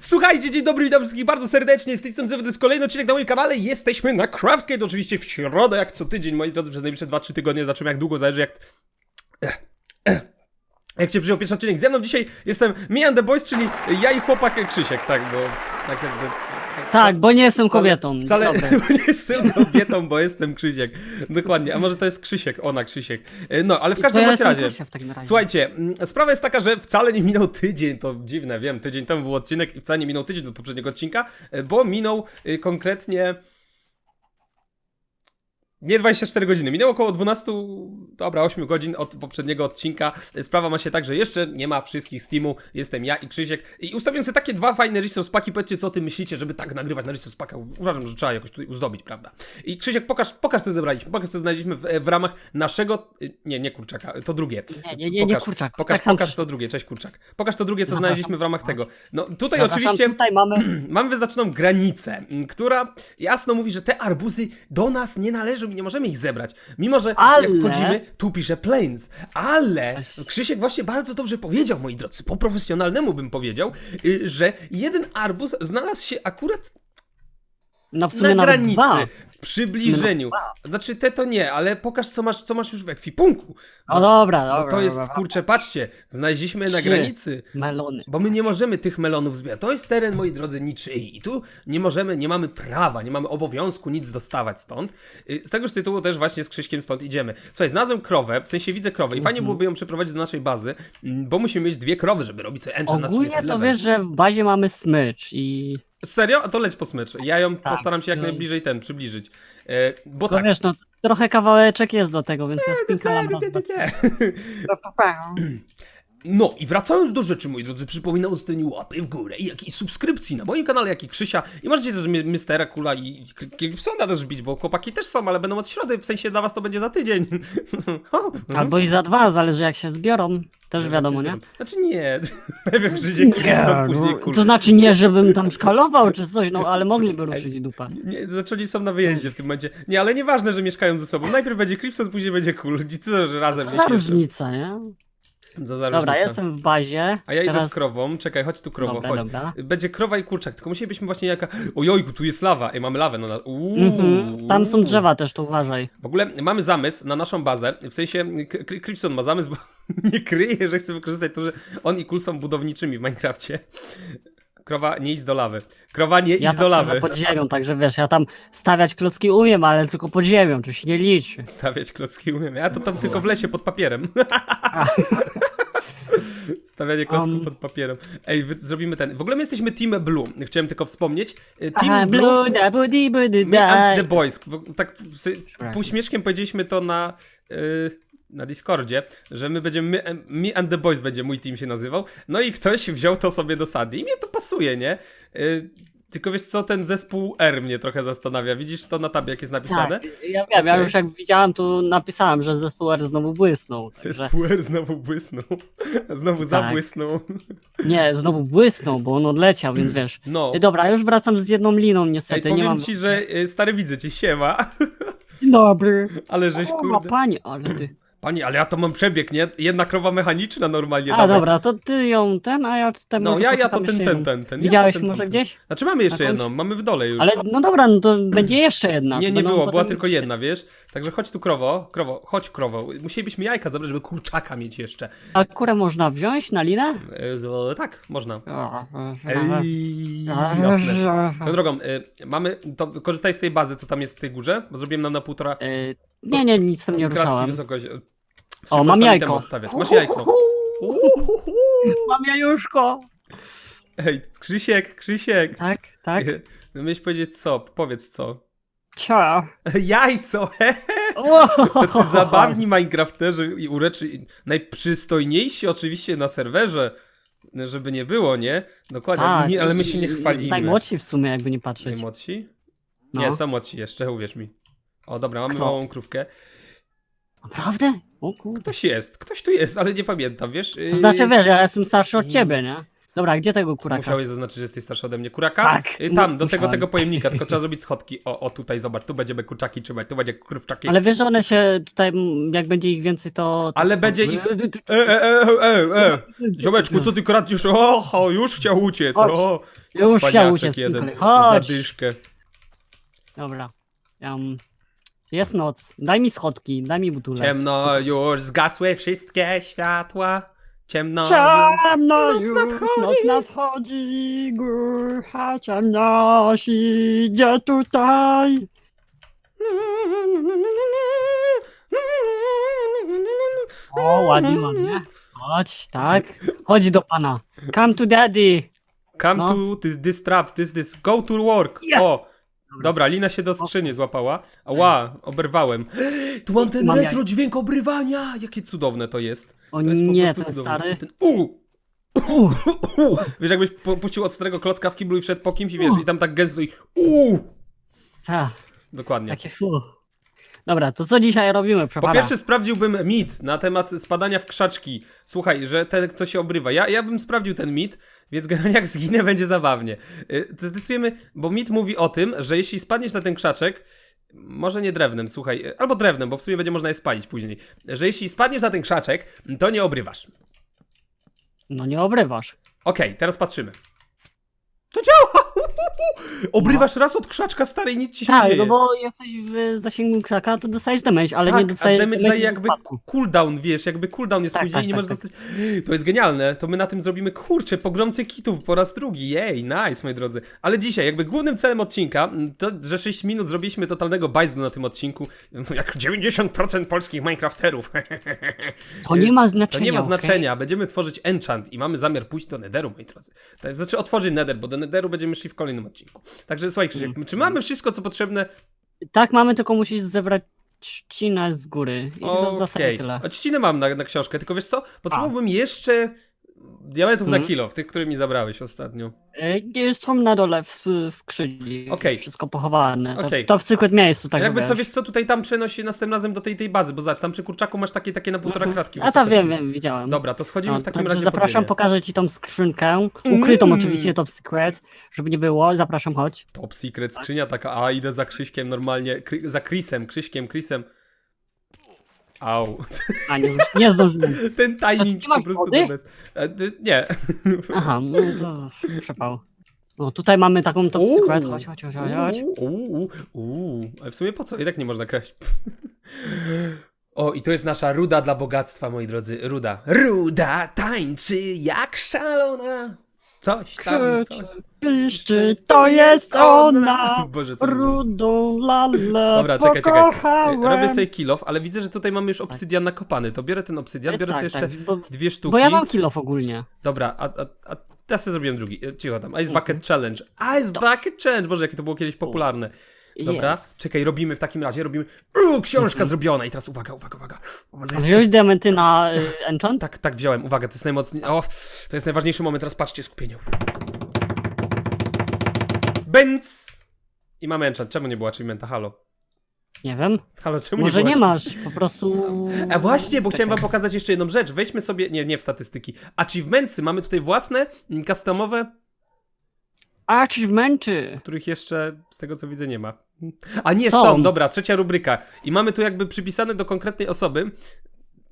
Słuchajcie, dzień dobry, witam wszystkich bardzo serdecznie, z tej strony to jest kolejny odcinek na moim kanale, jesteśmy na Craftcade, oczywiście w środę, jak co tydzień, moi drodzy, przez najbliższe 2-3 tygodnie, zobaczymy jak długo, zależy jak... Jak się przyjął pierwszy odcinek, ze mną dzisiaj jestem me and the boys, czyli ja i chłopak Krzysiek, tak, bo tak jakby... Tak, bo nie jestem Wcale- kobietą. Wcale bo nie jestem kobietą, bo jestem Krzysiek. Dokładnie, a może to jest Krzysiek, ona Krzysiek. E, No, ale w każdym ja razie... W takim razie. Słuchajcie, mm, sprawa jest taka, że wcale nie minął tydzień, to dziwne, wiem, tydzień temu był odcinek i wcale nie minął tydzień od poprzedniego odcinka, e, bo minął y, konkretnie... Nie 24 godziny, minęło około 12, dobra, 8 godzin od poprzedniego odcinka. Sprawa ma się tak, że jeszcze nie ma wszystkich Steamu, jestem ja i Krzysiek i ustawiłem sobie takie dwa fajne resource paki, powiedzcie co o tym myślicie, żeby tak nagrywać na resource packach. Uważam, że trzeba jakoś tutaj uzdobić, prawda? I Krzysiek, pokaż, pokaż co zebraliśmy, pokaż co znaleźliśmy w, e, w ramach naszego, y, nie, nie kurczaka, to drugie. Nie, nie, nie, nie kurczak. Pokaż, tak pokaż to drugie, cześć kurczak. Pokaż to drugie, co Zapraszam. znaleźliśmy w ramach tego. No tutaj Zapraszam, oczywiście Tutaj mamy. mamy wyznaczoną granicę, która jasno mówi, że te arbuzy do nas nie należą i nie możemy ich zebrać. Mimo, że jak Ale- wchodzimy, tu pisze plains. Ale. Krzysiek właśnie bardzo dobrze powiedział, moi drodzy, po profesjonalnemu bym powiedział, y, że jeden arbuz znalazł się akurat No w sumie na granicy, dwa. w przybliżeniu. Znaczy te to nie, ale pokaż co masz, co masz już w ekwipunku. No dobra, dobra. Bo to jest, dobra. kurczę, patrzcie, znaleźliśmy na Trzy. granicy. Melony. Bo my nie możemy tych melonów zbierać. To jest teren, moi drodzy, niczyi. I tu nie możemy, nie mamy prawa, nie mamy obowiązku nic dostawać stąd. Y, Z tegoż tytułu też właśnie z Krzyśkiem stąd idziemy. Słuchaj, znalazłem krowę, w sensie widzę krowę i fajnie Mhm. byłoby ją przeprowadzić do naszej bazy, mm, bo musimy mieć dwie krowy, żeby robić sobie enchant na 30 Ogólnie to level. wiesz, że w bazie mamy smycz i. Serio? A to leć po smycz. Ja ją Tak, postaram się jak no i- najbliżej ten, przybliżyć. E, bo No tak. wiesz, no trochę kawałeczek jest do tego, więc ja spinkalam. Nie, nie, nie, nie. No i wracając do rzeczy, moi drodzy, przypominam o zostawieniu łapy w górę i jakiejś subskrypcji na moim kanale, jak i Krzysia. I możecie też Mi- Mistera Kula i Gibsona też wbić, bo chłopaki też są, ale będą od środy, w sensie dla was to będzie za tydzień. No. Albo i za dwa, zależy jak się zbiorą. Też wiadomo, nie? Znaczy nie, najpierw przyjdzie Gibson, później no, Kul. to znaczy nie, żebym tam szkalował czy coś, no ale mogliby ruszyć dupa. Nie, zaczęli są na wyjeździe w tym momencie. Nie, ale nieważne, że mieszkają ze sobą. Najpierw będzie Crimson, później będzie Kul. Co, że razem Co za różnica, nie? Co za Dobra, różnica. jestem w bazie. A ja idę Teraz... z krową, czekaj, chodź tu krowo, Dobra, chodź. dobra. Będzie krowa i kurczak, tylko musielibyśmy właśnie jaka... Ojojku, tu jest lawa, Ej, mamy lawę, no na... Uuu. Mhm. Tam są drzewa też, to uważaj. W ogóle mamy zamysł na naszą bazę, w sensie K- K- Crimson ma zamysł, bo nie kryje, że chce wykorzystać to, że on i Kul są budowniczymi w Minecrafcie. Krowa, nie idź do lawy. Krowa, nie Ja idź do tam lawy. siedzę pod ziemią, także wiesz, ja tam stawiać klocki umiem, ale tylko pod ziemią, to się nie liczy. Stawiać klocki umiem. Ja to tam tylko w lesie pod papierem. Stawianie klocków Um. pod papierem. Ej, wy, zrobimy ten. W ogóle my jesteśmy Team Blue. Chciałem tylko wspomnieć. Y, Team Aha, Blue. blue, da, budi, budi, Me and the da. boys. Bo Tak półśmieszkiem powiedzieliśmy to na. y, na Discordzie, że my będziemy, my, me and the boys będzie mój team się nazywał, no i ktoś wziął to sobie do sady i mnie to pasuje, nie? Y, tylko wiesz co, ten zespół R mnie trochę zastanawia, widzisz to na tabie jak jest napisane? Tak, ja wiem, ja Okej. już jak widziałem, to napisałem, że zespół R znowu błysnął. Także... Zespół R znowu błysnął, znowu Tak. zabłysnął. Nie, znowu błysnął, bo on odleciał, więc wiesz. No, Ej, Dobra, już wracam z jedną liną Ej, niestety, powiem nie mam... ci, że y, stary widzę cię, siema, dobry. ale żeś O, kurde... pani, ale ty... Pani, ale ja to mam przebieg, nie? Jedna krowa mechaniczna normalnie, A dawaj. dobra, to ty ją ten, a ja tutaj No może ja, ja to poszukam ten, jeszcze ten, jedną. ten, ten. Widziałeś ja to ten, może ten. gdzieś? Znaczy mamy jeszcze Jakąś? jedną, mamy w dole już. Ale no dobra, no to będzie jeszcze jedna. Nie, nie będą było, była potem- tylko jedna, wiesz? Także chodź tu krowo, krowo, chodź krowo. Musielibyśmy jajka zabrać, żeby kurczaka mieć jeszcze. A kurę można wziąć na linę? E, z- tak, można. Ej, Ej, jasne. Swoją drogą, y, mamy, to korzystaj z tej bazy, co tam jest w tej górze, bo zrobiłem nam na półtora Nie, nie, nic tam nie kratki ruszałem. wysokość. O, mam jajko. Masz jajko. Mam jajuszko. Ej, Krzysiek, Krzysiek. Tak, tak. No Miałeś powiedzieć co? Powiedz co. Cio. Jajco. Tacy zabawni Minecrafterzy i ureczy, najprzystojniejsi oczywiście na serwerze, żeby nie było, nie? Dokładnie, Tak, nie, ale my się nie chwalimy. Najmłodsi w sumie, jakby nie patrzeć. Najmłodsi? No. Nie, są młodsi jeszcze, uwierz mi. O, dobra, mamy Kto? małą krówkę. Naprawdę? O kurde. Ktoś jest, ktoś tu jest, ale nie pamiętam, wiesz? To Yy, znaczy, wiesz, ja jestem starszy od ciebie, nie? Dobra, gdzie tego kuraka? Musiałeś zaznaczyć, że jesteś starszy ode mnie. Kuraka? Tak, Yy, Tam, do tego, musiałem. tego pojemnika, tylko trzeba zrobić schodki. O, o, tutaj, zobacz, tu będziemy kurczaki trzymać, tu będzie krówczaki. Ale wiesz, że one się tutaj, m, jak będzie ich więcej, to... to Ale będzie ich- E, e, e, e, e, ziomeczku, co ty kradniesz? O, o, już chciał uciec, Chodź. o, Już chciał Cwaniaczek uciec. jeden. Chodź. Zadyszkę. Dobra. Um, jest noc. Daj mi schodki, daj mi butulec. Ciemno już, zgasły wszystkie światła. Ciemno. Ciemno Noc już, nadchodzi. noc nadchodzi, górcha ciemność idzie tutaj. O, ładnie, ładnie. Chodź, tak. Chodź do pana. Come to daddy. Come No. to this, this trap, this, this, go to work. Yes. O, dobra, Lina się do skrzyni złapała. Ała, oberwałem. Tu mam ten Mam retro jaj. dźwięk obrywania. Jakie cudowne to jest. O To jest po nie, prostu ten cudowne. stary. Ten, u, U, u. Wiesz, jakbyś po- puścił od starego klocka w kiblu i wszedł po kimś i wiesz, i tam tak gęsto i u. ta, Dokładnie. takie fu. Dobra, to co dzisiaj robimy, Po przepara? pierwsze sprawdziłbym mit na temat spadania w krzaczki. Słuchaj, że ten, co się obrywa. Ja, ja bym sprawdził ten mit, więc generalnie jak zginę, będzie zabawnie. Y, to Zdecydujemy, bo mit mówi o tym, że jeśli spadniesz na ten krzaczek, może nie drewnem, słuchaj, y, albo drewnem, bo w sumie będzie można je spalić później, że jeśli spadniesz na ten krzaczek, to nie obrywasz. No nie obrywasz. Okej, teraz patrzymy. To działa! Obrywasz raz od krzaczka starej, nic ci się nie Tak, dzieje. no bo jesteś w zasięgu krzaka, to dostajesz damage, ale nie Tak, dostajesz a damage daje jakby wypadku. cooldown, wiesz, jakby cooldown jest Tak, później tak, i nie tak, możesz tak. dostać... To jest genialne, to my na tym zrobimy, kurczę, pogromcy kitów po raz drugi, jej, nice, moi drodzy. Ale dzisiaj, jakby głównym celem odcinka, to, że 6 minut zrobiliśmy totalnego bajzlu na tym odcinku, jak 90% polskich Minecrafterów. To nie ma To znaczenia, nie ma znaczenia, będziemy tworzyć enchant i mamy zamiar pójść do Netheru, moi drodzy. To znaczy otworzyć Nether, bo do Netheru będziemy szli w kolejnym odcinku. Także słuchaj Krzysiek, Mm. czy mamy wszystko, co potrzebne? Tak, mamy, tylko musisz zebrać trzcinę z góry. I to w zasadzie tyle. Odcinę mam na, na książkę, tylko wiesz co? Potrzebowałbym jeszcze diamentów na Mhm. kilo, w tych, które mi zabrałeś ostatnio. E, Są na dole w s- skrzyni. Okej. Wszystko pochowane. To, Okej. to w cykłym miejscu, tak Jakby wiesz. co, wiesz co, tutaj tam przenosi następnym razem do tej, tej bazy, bo zobacz, tam przy kurczaku masz takie, takie na półtora Mhm. kratki A to wysokości. wiem, wiem, widziałem. Dobra, to schodzimy No, w takim także razie zapraszam, ziemię. pokażę ci tą skrzynkę. Ukrytą Mm. oczywiście, top secret, żeby nie było. Zapraszam, chodź. Top secret skrzynia taka, a idę za Krzyśkiem normalnie, Kry, za Chrisem, Krzyśkiem, Chrisem. Au. A nie, nie zdążyłem. Ten timing po prostu wody? to bez... E, Nie. Aha, no to przepał. No tutaj mamy taką top Uuu. secret. Chodź, chodź, chodź, chodź. chodź. Uuu, uuu. Ale w sumie po co? I tak nie można kraść. O, i to jest nasza ruda dla bogactwa, moi drodzy. Ruda. Ruda tańczy jak szalona. Coś tam, coś. Krzyczy, piszczy, to jest ona! Boże, co. Rudą lalę Dobra, czekaj, czekaj. pokochałem. Robię sobie kill off, ale widzę, że tutaj mamy już obsydian nakopany. To biorę ten obsydian, E, biorę tak, sobie jeszcze tak, bo, dwie sztuki. bo ja mam kill off ogólnie. Dobra, a, a, a ja sobie zrobiłem drugi. E, Cicho tam. Ice Mhm. Bucket Challenge. Ice Bucket Challenge! Boże, jakie to było kiedyś popularne. Dobra, Jest. czekaj, robimy w takim razie, robimy. Uuu, książka zrobiona i teraz uwaga, uwaga, uwaga. Wziąłeś diamenty na y, enchant? Tak, tak, wziąłem, uwaga, to jest najmocniej. O, to jest najważniejszy moment, teraz patrzcie, skupieniu. Benz! I mamy enchant. Czemu nie było achievementa? Halo. Nie wiem. Halo, czemu Może nie nie było masz, po prostu... A właśnie, bo chciałem wam pokazać jeszcze jedną rzecz. Weźmy sobie, nie, nie w statystyki. Achievementsy mamy tutaj własne, mm, customowe, Achievementy! których jeszcze z tego co widzę nie ma. A nie, Są. są, dobra, trzecia rubryka. I mamy tu jakby przypisane do konkretnej osoby.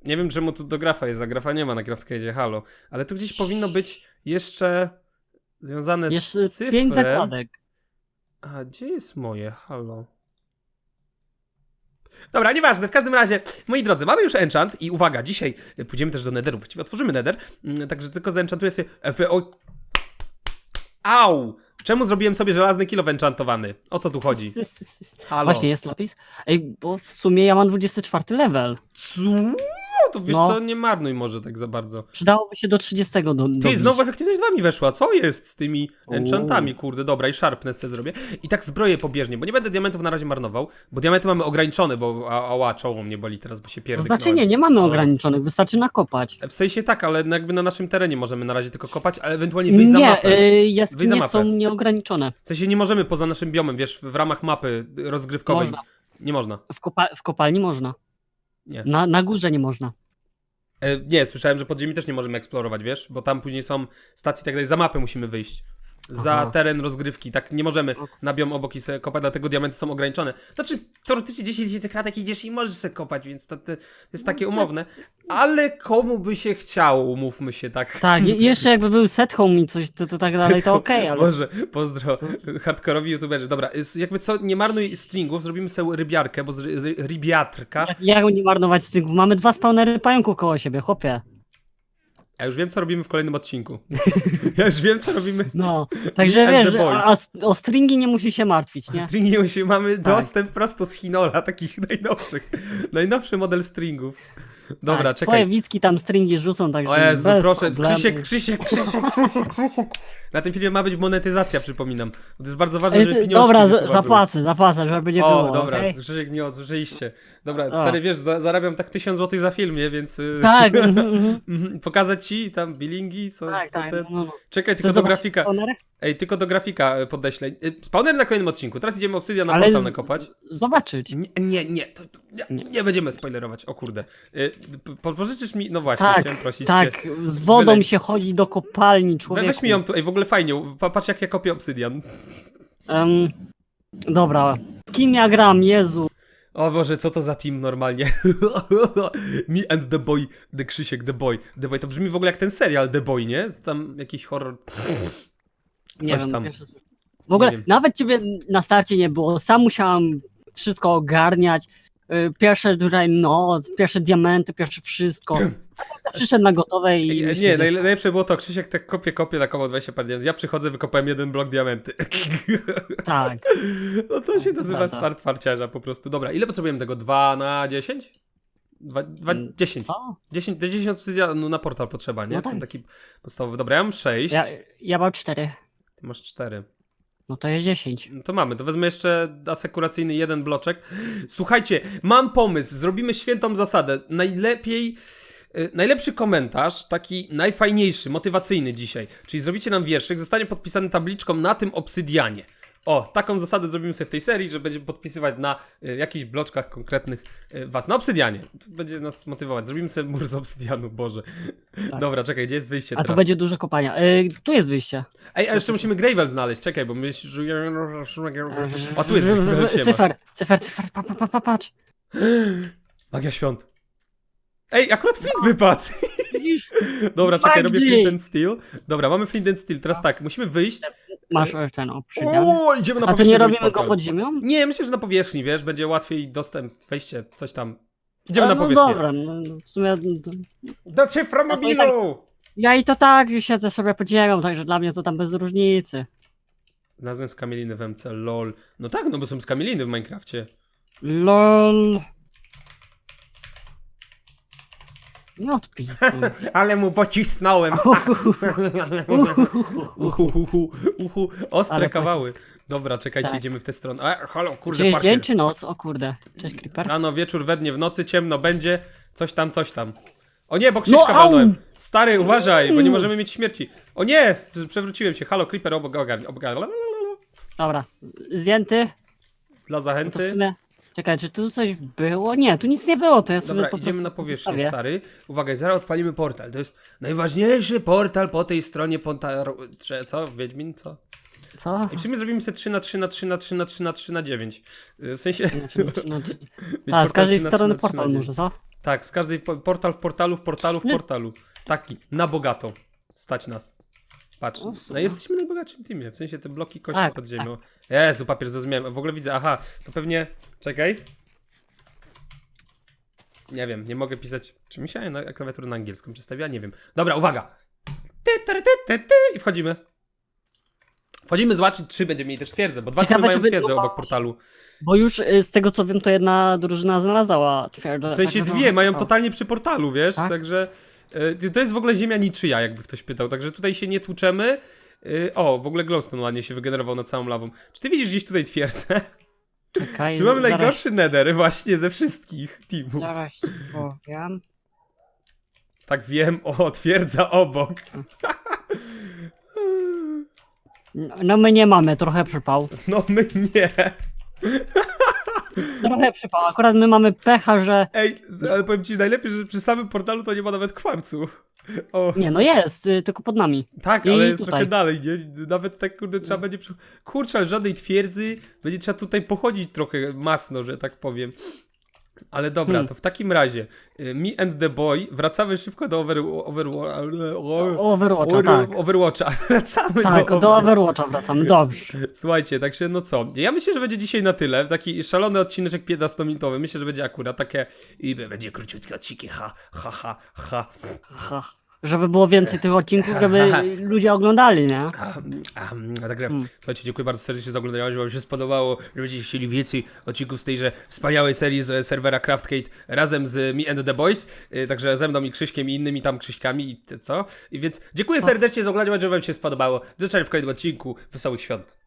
Nie wiem czemu tu do grafa jest, a grafa nie ma na Grafscadzie, halo. Ale tu gdzieś powinno być jeszcze związane Jeszcze z cyfrem. pięć zakładek. A gdzie jest moje, halo? Dobra, nieważne, w każdym razie, moi drodzy, mamy już enchant i uwaga, dzisiaj pójdziemy też do Netheru, właściwie otworzymy Nether, mm, także tylko zenchantuję sobie... Oj... Au! Czemu zrobiłem sobie żelazny kilo enchantowany? O co tu chodzi? Halo? Właśnie, jest lapis. Ej, bo w sumie ja mam 24 level. Co? To wiesz No. co, nie marnuj może tak za bardzo. Przydałoby się do 30 do, Ty, dobić. znowu efektywność 2 mi weszła. Co jest z tymi Uuu. enchantami, kurde? Dobra, i sharpness sobie zrobię. I tak zbroję pobieżnie, bo nie będę diamentów na razie marnował, bo diamenty mamy ograniczone, bo a- ała, czoło mnie boli teraz, bo się To pierdyknąłem. znaczy nie, nie mamy Ale- ograniczonych, wystarczy nakopać. W sensie tak, ale jakby na naszym terenie możemy na razie tylko kopać, ale ewentualnie wyjść za Nie, mapę. y, za jaskinie mapę. są nieograniczone. W sensie nie możemy poza naszym biomem, wiesz, w ramach mapy rozgrywkowej. Można. Nie można. W, kopa w kopalni można. Nie. Na, na górze nie można. E, nie, słyszałem, że pod ziemi też nie możemy eksplorować, wiesz, bo tam później są stacje i tak dalej. Za mapę musimy wyjść. Za Aha. teren rozgrywki. Tak nie możemy na biom obok i sobie kopać, dlatego diamenty są ograniczone. Znaczy, teoretycznie 10 tysięcy kratek idziesz i możesz sobie kopać, więc to, to jest takie umowne. Ale komu by się chciało, umówmy się tak. Tak, i jeszcze jakby był set home i coś, to, to tak dalej, to okej, ale... Boże, pozdro hardkorowi youtuberzy. Dobra, jakby co, nie marnuj stringów, zrobimy sobie rybiarkę, bo z ry, ry, rybiatrka. Jak, jak nie marnować stringów? Mamy dwa spawnery pająków koło siebie, chłopie. Ja już wiem, co robimy w kolejnym odcinku. Ja już wiem, co robimy. No, także wiesz, a, a o stringi nie musi się martwić, nie? Stringi się mamy Tak. dostęp prosto z Hinola, takich najnowszych. Najnowszy model stringów. Dobra, tak, czekaj. Twoje wiski tam stringi rzucą, także O Jezu, bez proszę, problemu. Krzysiek, Krzysiek, Krzysiek, Krzysiek, Krzysiek. Na tym filmie ma być monetyzacja, przypominam. To jest bardzo ważne, Ej, żeby ty- pieniążki Dobra, z zapłacę, zapłacę, żeby nie były. było, O, dobra, okej? Krzysiek nie odsłyszeliście. Dobra, O. stary, wiesz, za, zarabiam tak 1000 zł za film, nie, więc... y, Tak, mhm, mhm. mhm, Pokazać ci tam billingi, co, tak, co tak. te... No, no. Czekaj, Chcesz tylko do zobaczyć grafika. spawnery? Ej, tylko do grafika y, podeślę. Y, Spawner na kolejnym odcinku. Teraz idziemy obsydian na Ale portal z- nakopać. Zobaczyć. Nie, nie, nie, to, to, nie, nie będziemy spoilerować, o kurde. Y, pożyczysz mi, no właśnie, Tak, chciałem prosić cię. tak, z wodą Wylej. się chodzi do kopalni, We, człowieku. weź mi ją tu, ej, w ogóle fajnie, pa- patrz jak ja kopię obsydian. Em, dobra, z kim ja gram, Jezu. O Boże, co to za team normalnie? Me and the boy, the Krzysiek, the boy, the boy. To brzmi w ogóle jak ten serial The Boy, nie? Tam jakiś horror. Nie Coś wiem, tam. W ogóle nawet ciebie na starcie nie było, sam musiałam wszystko ogarniać. Y, Pierwsze tutaj, no, pierwsze diamenty, pierwsze wszystko. Przyszedł na gotowe i. Nie, że- najle- najlepsze było to, Krzysiek tak kopie, kopie, nakopał 20 par diamentów. Ja przychodzę, wykopałem jeden blok diamenty. Tak. No to się nazywa prawda. start farciarza po prostu. Dobra, ile potrzebujemy tego? 2 na 10? 2, 2, Mm, 10. Co? 10, 10 obsydianu na portal potrzeba, nie? No tak. Ten taki podstawowy. Dobra, ja mam 6. Ja, ja mam cztery. Ty masz 4. No to jest dziesięć. No to mamy, to wezmę jeszcze asekuracyjny jeden bloczek. Słuchajcie, mam pomysł, zrobimy świętą zasadę. Najlepiej, y, najlepszy komentarz, taki najfajniejszy, motywacyjny dzisiaj, czyli zrobicie nam wierszyk, zostanie podpisany tabliczką na tym obsydianie. O, taką zasadę zrobimy sobie w tej serii, że będziemy podpisywać na y, jakichś bloczkach konkretnych y, was, na obsydianie. To będzie nas motywować. Zrobimy sobie mur z obsydianu, Boże. Dobra, czekaj, gdzie jest wyjście Tak. A teraz? tu będzie dużo kopania. Y, tu jest wyjście. Ej, a jeszcze musimy Gravel znaleźć, czekaj, bo my... A tu jest Gravel, siema. Cyfer, cyfer, cyfer, pa, pa, pa, pa, patrz. Magia świąt. Ej, akurat flint wypadł! Widzisz? Dobra, czekaj, robię flint and steel. Dobra, mamy flint and steel, teraz tak, musimy wyjść. Masz e, ten obsydian. O, idziemy na A to powierzchnię nie zrobić robimy go portal. pod ziemią? Nie, myślę, że na powierzchni, wiesz, będzie łatwiej dostęp, wejście, coś tam. Idziemy A, na no powierzchnię. dobra, no, w sumie to- Do cyfra No to i mobilu! ja i to tak już siedzę sobie pod ziemią, także dla mnie to tam bez różnicy. Nazwę skamieliny w MC, lol. No tak, no bo są skamieliny w Minecrafcie. LOL. Nie odpisuj. Ale mu pocisnąłem. Uhu, uhu, uhu, ostre Ale kawały. Dobra, czekajcie, Tak. idziemy w tę stronę. A, halo, Czy kurde, jest dzień czy noc? O kurde. Cześć Creeper. Rano, wieczór, we dnie, w nocy, ciemno będzie, coś tam, coś tam. O nie, bo Krzyśka No, au! walnąłem. Stary, uważaj, bo nie możemy mieć śmierci. O nie, przewróciłem się. Halo, Creeper, obok, ogarnij, ogarnij. Dobra. Zdjęty. Dla to w zachęty. sumie... Czekaj, czy tu coś było? Nie, tu nic nie było, to ja sobie Dobra, po idziemy prostu na powierzchnię, zostawię. stary. Uwaga, zaraz odpalimy portal. To jest najważniejszy portal po tej stronie pontaru... Co? Wiedźmin? Co? Co? I w sumie zrobimy sobie 3 na 3 na 3 na 3 na 3 na 3 na 9. W sensie... Znaczy, no, mieć tak, z portal każdej 3 na 3 strony na 3 na portal 9. może, co? Tak, z każdej po- portal w portalu, w portalu, w portalu. Taki, na bogato. Stać nas. Patrz, no super. jesteśmy najbogatszym teamie, w sensie te bloki kości Tak, pod ziemią. Jezu, papier zrozumiałem, w ogóle widzę, aha, to pewnie, czekaj. Nie wiem, nie mogę pisać, czy mi się na klawiaturę na angielską przestawiła, nie wiem. Dobra, uwaga. Ty, ty, ty, ty, I wchodzimy. Wchodzimy zobaczyć, czy będziemy mieli też twierdzę, bo dwa Ciekawe, teamy mają twierdzę obok portalu. Bo już y, z tego co wiem, to jedna drużyna znalazła twierdzę. W sensie także dwie, no, mają to- totalnie przy portalu, wiesz? Tak? Także to jest w ogóle ziemia niczyja, jakby ktoś pytał. Także tutaj się nie tłuczemy. Y, o, w ogóle glowstone ładnie się wygenerował nad całą lawą. Czy ty widzisz gdzieś tutaj twierdzę? Czekaj, Czy mamy zaraz- najgorszy nether właśnie ze wszystkich teamów? Zaraz ci powiem. Tak wiem, o, twierdza obok. No, no my nie mamy, trochę przypał. No my nie. Trochę przypał. Akurat my mamy pecha, że Ej, ale powiem ci najlepiej, że przy samym portalu to nie ma nawet kwarcu. O, Nie, no jest, y, tylko pod nami. tak, I ale jest tutaj. trochę dalej, nie? Nawet tak, kurde, trzeba będzie... przy- Kurczę, ale żadnej twierdzy, będzie trzeba tutaj pochodzić trochę masno, że tak powiem. Ale dobra, Hmm. to w takim razie y, Me and the Boy, wracamy szybko do over, over, Overwatcha, over, tak. Overwatcha. Wracamy Tak, do, do Overwatcha wracamy, dobrze. Słuchajcie, także no co, ja myślę, że będzie dzisiaj na tyle, taki szalony odcineczek 15-minutowy, myślę, że będzie akurat takie i będzie króciutkie odcinki, ha, ha, ha, ha. Ha. Żeby było więcej tych odcinków, żeby ludzie oglądali, nie? A, także, Hmm. słuchajcie, dziękuję bardzo serdecznie za oglądanie, że wam się spodobało, że będziecie chcieli więcej odcinków z tejże wspaniałej serii z serwera Craftcade razem z Me and the Boys, y, także ze mną i Krzyśkiem i innymi tam Krzyśkami i co, i więc dziękuję serdecznie za oglądanie, że wam się spodobało, do zobaczenia w kolejnym odcinku, wesołych świąt.